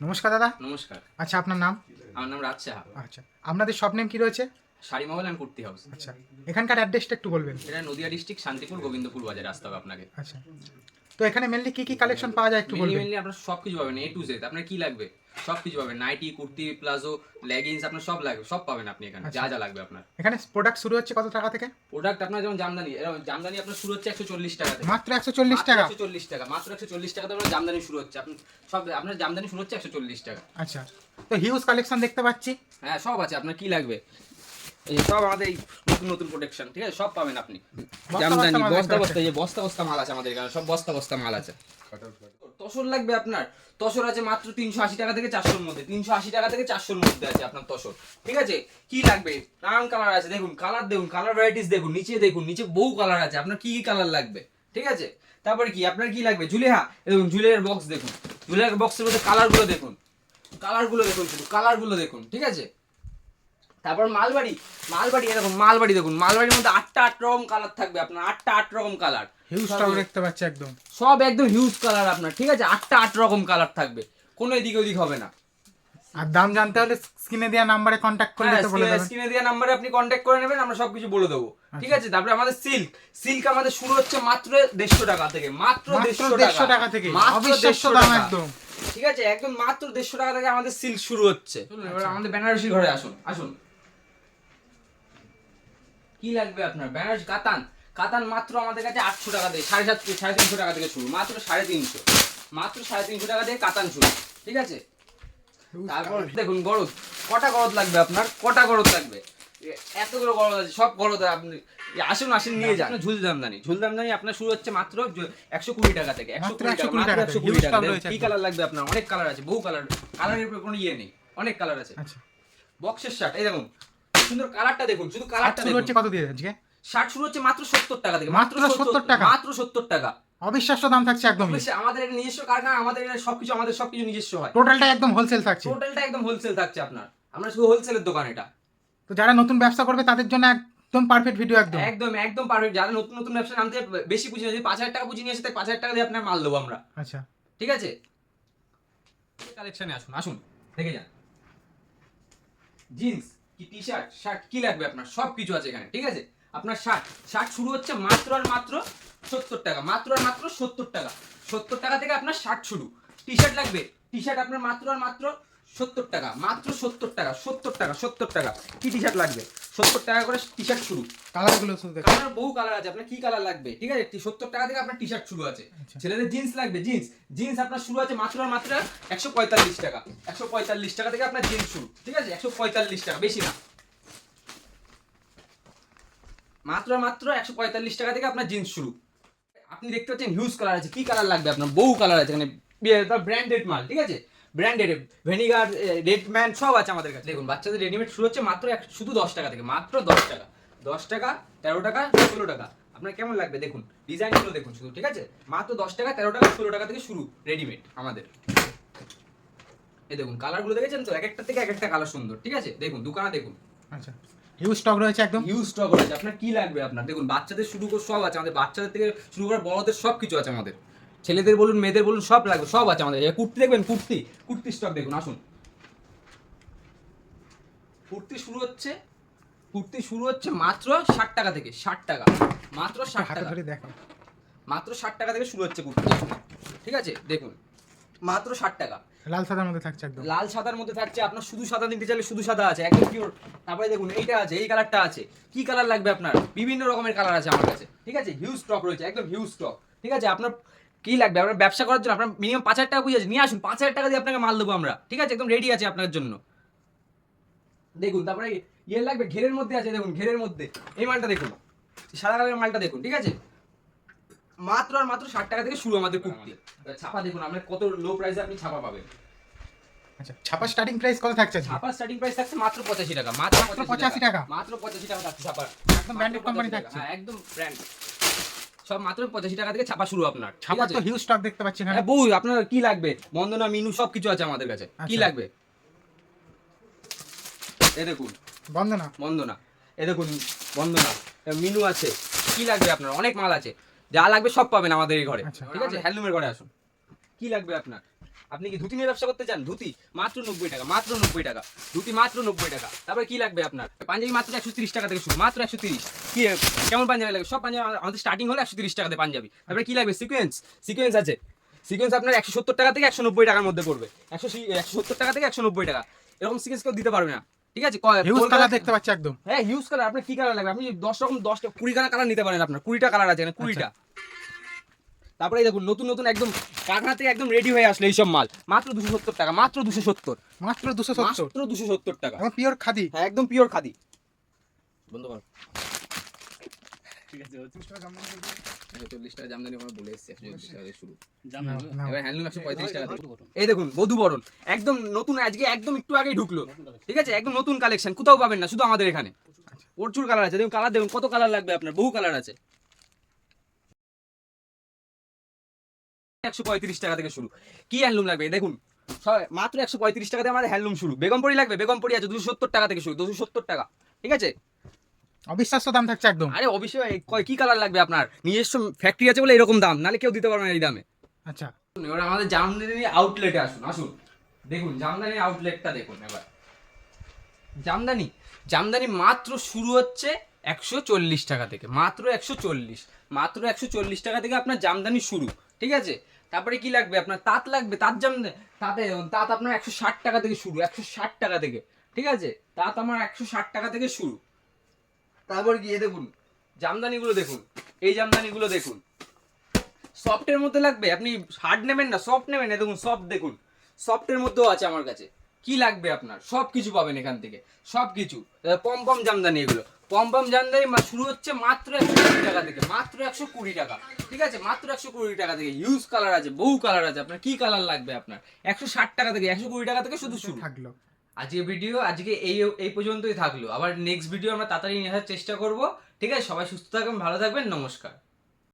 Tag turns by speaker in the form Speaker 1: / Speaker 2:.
Speaker 1: নমস্কার দাদা।
Speaker 2: নমস্কার।
Speaker 1: আচ্ছা আপনার নাম?
Speaker 2: আমার নাম রাজ সাহা।
Speaker 1: আচ্ছা আপনাদের সব নেম কি রয়েছে?
Speaker 2: Sarimahal and kurti house.
Speaker 1: আচ্ছা এখানকার অ্যাড্রেসটা একটু বলবেন।
Speaker 2: এটা নদিয়া ডিস্ট্রিক্ট শান্তিপুর গোবিন্দপুর বাজারে আসতে হবে আপনাকে।
Speaker 1: আচ্ছা। তো এখানে মেনলি কি কি কালেকশন পাওয়া যায় একটু বলবেন?
Speaker 2: মেনলি আপনার সব কিছু পাবেন এ টু জেড আপনার কি লাগবে? সব কিছু পাবেন নাইটি কুর্তি প্লাজো লেগিংস আপনার সব লাগবে সব পাবেন আপনি এখানে
Speaker 1: আচ্ছা।
Speaker 2: যা যা লাগবে আপনার।
Speaker 1: এখানে প্রোডাক্ট শুরু হচ্ছে কত টাকা থেকে?
Speaker 2: প্রোডাক্ট আপনার যেমন জামদানি এরকম জামদানি আপনার শুরু হচ্ছে একশো চল্লিশ টাকা থেকে।
Speaker 1: মাত্র একশো চল্লিশ টাকা?
Speaker 2: একশো চল্লিশ টাকা মাত্র একশো চল্লিশ টাকা আপনার জামদানি শুরু হচ্ছে। আপনি সব আপনার জামদানি শুরু হচ্ছে একশো চল্লিশ টাকা।
Speaker 1: আচ্ছা। তো হিউজ কালেকশন দেখতে পাচ্ছি।
Speaker 2: হ্যাঁ সব আছে আপনার কি লাগবে? সব আমাদের এই নতুন নতুন প্রোটেকশন ঠিক আছে? সব পাবেন আপনি। জামদানি বস্তা বস্তা এই যে বস্তা বস্তা মাল আছে আমাদের এখানে সব বস্তা বস্তা মাল আছে। তসর লাগবে আপনার। তসর আছে মাত্র তিনশো আশি টাকা থেকে চারশোর মধ্যে তিনশো আশি টাকা থেকে চারশোর মধ্যে আছে আপনার তসর ঠিক আছে? কি লাগবে? নানান কালার আছে দেখুন কালার দেখুন কালার ভ্যারাইটিস দেখুন নিচে দেখুন নিচে বহু কালার আছে আপনার কি কি কালার লাগবে ঠিক আছে? তারপরে কি আপনার কি লাগবে? ঝুলেহা এই দেখুন ঝুলের বক্স দেখুন ঝুলের বক্সের মধ্যে কালারগুলো দেখুন কালারগুলো দেখুন শুধু কালারগুলো দেখুন ঠিক আছে? তারপর মালবাড়ি মালবাড়ি এরকম মালবাড়ি দেখুন মালবাড়ির মধ্যে আটটা আট রকম কালার থাকবে আপনার আটটা আট রকম কালার
Speaker 1: হিউজ স্টক দেখতে পাচ্ছি একদম।
Speaker 2: সব একদম হিউজ কালার আপনার ঠিক আছে? আটটা আট রকম কালার থাকবে কোনো এদিক ওদিক হবে না।
Speaker 1: আর দাম জানতে হলে স্ক্রিনে দেওয়া নাম্বারে কন্ট্যাক্ট করলে তো বলে দেবেন।
Speaker 2: স্ক্রিনে দেওয়া নাম্বারে আপনি কন্ট্যাক্ট করে নেবেন আমরা সবকিছু বলে দেবো। ঠিক আছে? তারপরে আমাদের সিল্ক সিল্ক আমাদের শুরু হচ্ছে মাত্র দেড়শো টাকা থেকে মাত্র
Speaker 1: মাত্র
Speaker 2: দেড়শো
Speaker 1: দেড়শো
Speaker 2: টাকা
Speaker 1: টাকা থেকে
Speaker 2: মাত্র
Speaker 1: অবিশ্বাস্য
Speaker 2: 150 টাকা।
Speaker 1: একদম।
Speaker 2: ঠিক আছে? একদম মাত্র দেড়শো টাকা থেকে আমাদের সিল্ক শুরু হচ্ছে। চলুন এবার আমাদের বেনারসি ঘরে আসুন আসুন। কি লাগবে আপনার? বেনারসি কাতান। কাতান মাত্র আমাদের কাছে আটশো টাকা দিয়ে সাড়ে সাতশো সাড়ে তিনশো টাকা থেকে শুরু। মাত্র সাড়ে তিনশো। মাত্র সাড়ে তিনশো টাকা দিয়ে কাতান শুরু। ঠিক আছে? তারপর দেখুন গরদ কটা গরদ লাগবে আপনার? কটা গরদ লাগবে? এতগুলো গরদ আছে সব গরদ আপনি আসুন আসুন নিয়ে যান। ঝুল দামদানি ঝুল দামদানি আপনার শুরু হচ্ছে মাত্র একশো কুড়ি টাকা থেকে। একশো কুড়ি টাকা একশো
Speaker 1: থেকে।
Speaker 2: কুড়ি টাকা কি কালার লাগবে আপনার? অনেক কালার আছে বহু কালার কালারের উপরে কোনো ইয়ে নেই। অনেক কালার আছে
Speaker 1: আচ্ছা।
Speaker 2: বক্সের শার্ট এই দেখুন সুন্দর কালারটা দেখুন শুধু কালারটা
Speaker 1: শুরু হচ্ছে কত দিয়ে আজকে?
Speaker 2: শার্ট শুরু হচ্ছে মাত্র সত্তর টাকা থেকে
Speaker 1: মাত্র 70 টাকা?
Speaker 2: মাত্র সত্তর টাকা।
Speaker 1: অবিশ্বাস্য দাম থাকছে
Speaker 2: অবশ্যই আমাদের এটা নিজস্ব কারখানা আমাদের এটা সবকিছু আমাদের সবকিছু নিজস্ব হয়।
Speaker 1: টোটালটা একদম হোলসেল থাকছে।
Speaker 2: টোটালটা একদম হোলসেল থাকছে আপনার। আমরা শুধু হোলসেলের দোকান এটা।
Speaker 1: তো যারা নতুন ব্যবসা করবে তাদের জন্য একদম পারফেক্ট ভিডিও একদম।
Speaker 2: একদম একদম পারফেক্ট যারা নতুন নতুন ব্যবসা নামতে বেশি পুঁজি যদি পাঁচ হাজার টাকা পুঁজি নিয়ে তাই পাঁচ হাজার টাকা দিয়ে আপনার মাল দেবো আমরা।
Speaker 1: আচ্ছা।
Speaker 2: ঠিক আছে? কালেকশনে আসুন আসুন দেখে যান। জিন্স কি টি শার্ট শার্ট কি লাগবে আপনার? সব কিছু আছে এখানে, ঠিক আছে? আপনার শার্ট শার্ট শুরু হচ্ছে মাত্র আর মাত্র সত্তর টাকা, মাত্র আর মাত্র সত্তর টাকা। সত্তর টাকা থেকে আপনার শার্ট শুরু। টি শার্ট লাগবে টি শার্ট আপনার মাত্র আর মাত্র সত্তর টাকা মাত্র সত্তর টাকা সত্তর টাকা সত্তর টাকা। কি টি শার্ট লাগবে? সত্তর টাকা করে টি শার্ট শুরু
Speaker 1: কালারগুলো
Speaker 2: কালার বহু কালার আছে আপনার কি কালার লাগবে? ঠিক আছে সত্তর টাকা থেকে আপনার টি শার্ট শুরু আছে।
Speaker 1: আচ্ছা।
Speaker 2: ছেলেদের জিন্স লাগবে জিন্স জিন্স আপনার শুরু আছে মাত্র আর মাত্র একশো পঁয়তাল্লিশ টাকা। একশো পঁয়তাল্লিশ টাকা থেকে আপনার জিন্স শুরু। ঠিক আছে একশো পঁয়তাল্লিশ টাকা বেশি না। মাত্র মাত্র একশো পঁয়তাল্লিশ টাকা থেকে আপনার জিন্স শুরু। আপনি দেখতে পাচ্ছেন হিউজ কালার আছে। কি কালার লাগবে আপনার? বহু কালার আছে এখানে ব্র্যান্ডেড মাল ঠিক আছে? ব্র্যান্ডেড ভেনিগার রেডম্যান সব আছে আমাদের কাছে। দেখুন বাচ্চাদের রেডিমেড শুরু হচ্ছে মাত্র এক শুধু দশ টাকা থেকে মাত্র দশ টাকা। দশ টাকা তেরো টাকা ষোলো টাকা। আপনার কেমন লাগবে? দেখুন ডিজাইনগুলো দেখুন শুধু ঠিক আছে? মাত্র দশ টাকা তেরো টাকা ষোলো টাকা থেকে শুরু রেডিমেড আমাদের। এই দেখুন কালারগুলো দেখেছেন তো? এক একটা থেকে এক একটা কালার সুন্দর ঠিক আছে? দেখুন দোকানে দেখুন।
Speaker 1: আচ্ছা। হিউজ স্টক রয়েছে একদম?
Speaker 2: হিউজ স্টক রয়েছে। আপনার কি লাগবে আপনার? দেখুন বাচ্চাদের শুরু করে সব আছে আমাদের। বাচ্চাদের থেকে শুরু করে বড়দের সব কিছু আছে আমাদের। ছেলেদের বলুন মেয়েদের বলুন সব লাগবে সব আছে আমাদের কুর্তি দেখবেন কুর্তি কুর্তি স্টক দেখুন আসুন। কুর্তি শুরু হচ্ছে কুর্তি শুরু হচ্ছে মাত্র ষাট টাকা থেকে ষাট টাকা মাত্র ষাট টাকা।
Speaker 1: দেখো
Speaker 2: মাত্র ষাট টাকা থেকে শুরু হচ্ছে কুর্তি ঠিক আছে দেখুন মাত্র ষাট টাকা।
Speaker 1: লাল সাদার মধ্যে থাকছে একদম।
Speaker 2: লাল সাদার মধ্যে থাকছে আপনার শুধু সাদা নিতে চাইলে শুধু সাদা আছে একদম পিওর তারপরে দেখুন এইটা আছে এই কালারটা আছে। কি কালার লাগবে আপনার? বিভিন্ন রকমের কালার আছে আমার কাছে। ঠিক আছে হিউজ স্টক রয়েছে একদম হিউজ স্টক ঠিক আছে আপনার কি লাগবে? আপনার ব্যবসা করার জন্য আপনার মিনিমাম পাঁচ হাজার টাকা বুঝে নিয়ে আসুন পাঁচ হাজার টাকা দিয়ে আপনাকে মাল দেবো আমরা। ঠিক আছে? একদম রেডি আছে আপনার জন্য। দেখুন তারপরে ইয়ে লাগবে ঘেরের মধ্যে আছে দেখুন ঘেরের মধ্যে। এই মালটা দেখুন। সাদা কালারের মালটা দেখুন ঠিক আছে? মাত্র আর মাত্র ষাট টাকা থেকে শুরু আমাদের কুর্তি। ছাপা দেখুন আপনার কত লো প্রাইসে আপনি ছাপা পাবেন।
Speaker 1: আচ্ছা ছাপা স্টার্টিং প্রাইস কত থাকছে?
Speaker 2: ছাপার স্টার্টিং প্রাইস থাকছে মাত্র পঁচাশি টাকা মাত্র
Speaker 1: 85 টাকা?
Speaker 2: মাত্র পঁচাশি টাকা থাকছে ছাপার।
Speaker 1: একদম ব্র্যান্ডেড কোম্পানি থাকছে।
Speaker 2: হ্যাঁ একদম ব্র্যান্ড সব মাত্র পঁচাশি টাকা থেকে ছাপা শুরু আপনার ছাপা
Speaker 1: তো হিউজ স্টক দেখতে পাচ্ছি এখানে।
Speaker 2: হ্যাঁ, বহু আপনার কি লাগবে? বন্দনা মিনু সব কিছু আছে আমাদের কাছে। কি
Speaker 1: আচ্ছা।
Speaker 2: লাগবে? এ দেখুন।
Speaker 1: বন্দনা।
Speaker 2: বন্দনা এ দেখুন বন্দনা মিনু আছে। কি লাগবে আপনার? অনেক মাল আছে। যা লাগবে সব পাবেন আমাদের এই ঘরে
Speaker 1: আচ্ছা।
Speaker 2: ঠিক আছে? হ্যান্ডলুমের ঘরে আসুন। কি লাগবে আপনার? আপনি কি ধুতি নিয়ে ব্যবসা করতে চান? ধুতি? মাত্র নব্বই টাকা মাত্র নব্বই টাকা। ধুতি মাত্র নব্বই টাকা। তারপরে কি লাগবে আপনার? পাঞ্জাবি মাত্র একশো তিরিশ টাকা থেকে শুরু মাত্র একশো তিরিশ। কি কেমন পাঞ্জাবি লাগবে সব পাঞ্জাবি আমাদের স্টার্টিং হলো একশো তিরিশ টাকাতে পাঞ্জাবি। তারপরে কি লাগবে? সিকোয়েন্স সিকোয়েন্স আছে। সিকোয়েন্স আপনার একশো সত্তর টাকা থেকে একশো নব্বই টাকার মধ্যে পড়বে। একশো একশো সত্তর টাকা থেকে একশো নব্বই টাকা। এরকম সিকোয়েন্স কেউ দিতে পারবে না। ঠিক আছে?
Speaker 1: হিউজ কালার দেখতে পাচ্ছি একদম।
Speaker 2: হ্যাঁ হিউজ কালার আপনি কি কালার লাগবে? আপনি দশ রকম দশটা কুড়িখানা কালার কালার নিতে পারেন আপনার। কুড়িটা কালার আছে এখানে কুড়িটা। তারপরে এই দেখুন নতুন নতুন একদম কারখানা থেকে একদম রেডি হয়ে আসলে এইসব মাল। মাত্র দুশো সত্তর টাকা মাত্র দুশো সত্তর।
Speaker 1: মাত্র দুশো সত্তর?
Speaker 2: মাত্র দুশো সত্তর টাকা।
Speaker 1: পিওর খাদি?
Speaker 2: হ্যাঁ একদম পিওর খাদি। বন্ধ করো। ঠিক আছে। এই দেখুন বধু বরণ। একদম নতুন আজকে একদম একটু আগেই ঢুকলো। ঠিক আছে? একদম নতুন কালেকশন কোথাও পাবেন না শুধু আমাদের এখানে। প্রচুর কালার আছে। দেখুন কালার দেখুন কত কালার লাগবে আপনার? বহু কালার আছে। একশো পঁয়ত্রিশ টাকা থেকে শুরু। কি হ্যান্ডলুম লাগবে? দেখুন মাত্র একশো পঁয়ত্রিশ টাকাতে আমাদের হ্যান্ডলুম শুরু। বেগমপুরি লাগবে? বেগমপুরি আছে দুশো সত্তর টাকা থেকে শুরু দুশো সত্তর টাকা। ঠিক আছে?
Speaker 1: অবিশ্বাস্য দাম থাকছে একদম।
Speaker 2: আরে অবশ্যই কি কালার লাগবে আপনার? নিজস্ব ফ্যাক্টরি আছে বলে এরকম দাম নাহলে কেউ দিতে পারবে না এই দামে।
Speaker 1: আচ্ছা।
Speaker 2: এবার আমাদের জামদানি আউটলেটে আসুন আসুন। দেখুন জামদানি আউটলেটটা দেখুন এবার। জামদানি জামদানি মাত্র শুরু হচ্ছে একশো চল্লিশ টাকা থেকে মাত্র একশো চল্লিশ মাত্র একশো চল্লিশ টাকা থেকে আপনার জামদানি শুরু। ঠিক আছে? তারপরে কি লাগবে? আপনার তাঁত লাগবে? তাঁত জামদানি তাতে তাঁত আপনার একশো ষাট টাকা থেকে শুরু, একশো ষাট টাকা থেকে। ঠিক আছে? তাঁত আমার একশো ষাট টাকা থেকে শুরু। তারপর গিয়ে দেখুন, জামদানিগুলো দেখুন। এই জামদানিগুলো দেখুন। সফটের মধ্যে লাগবে? আপনি হার্ড নেবেন না? সফট নেবেন? না দেখুন, সফট দেখুন। সফটের মধ্যেও আছে আমার কাছে। কি লাগবে আপনার? সব কিছু পাবেন এখান থেকে। সব কিছু পম পম জামদানি এগুলো। পম পম জামদানি শুরু হচ্ছে মাত্র একশো কুড়ি টাকা থেকে মাত্র একশো কুড়ি টাকা। ঠিক আছে? মাত্র একশো কুড়ি টাকা থেকে। ইউজ কালার আছে বহু কালার আছে। আপনার কি কালার লাগবে আপনার? একশো ষাট টাকা থেকে একশো কুড়ি টাকা থেকে শুধু শুরু।
Speaker 1: থাকল।
Speaker 2: আজকে ভিডিও আজকে এই এই পর্যন্তই থাকল। আবার নেক্সট ভিডিও আমরা তাড়াতাড়ি নিয়ে আসার চেষ্টা করব। ঠিক আছে? সবাই সুস্থ থাকবেন ভালো থাকবেন নমস্কার।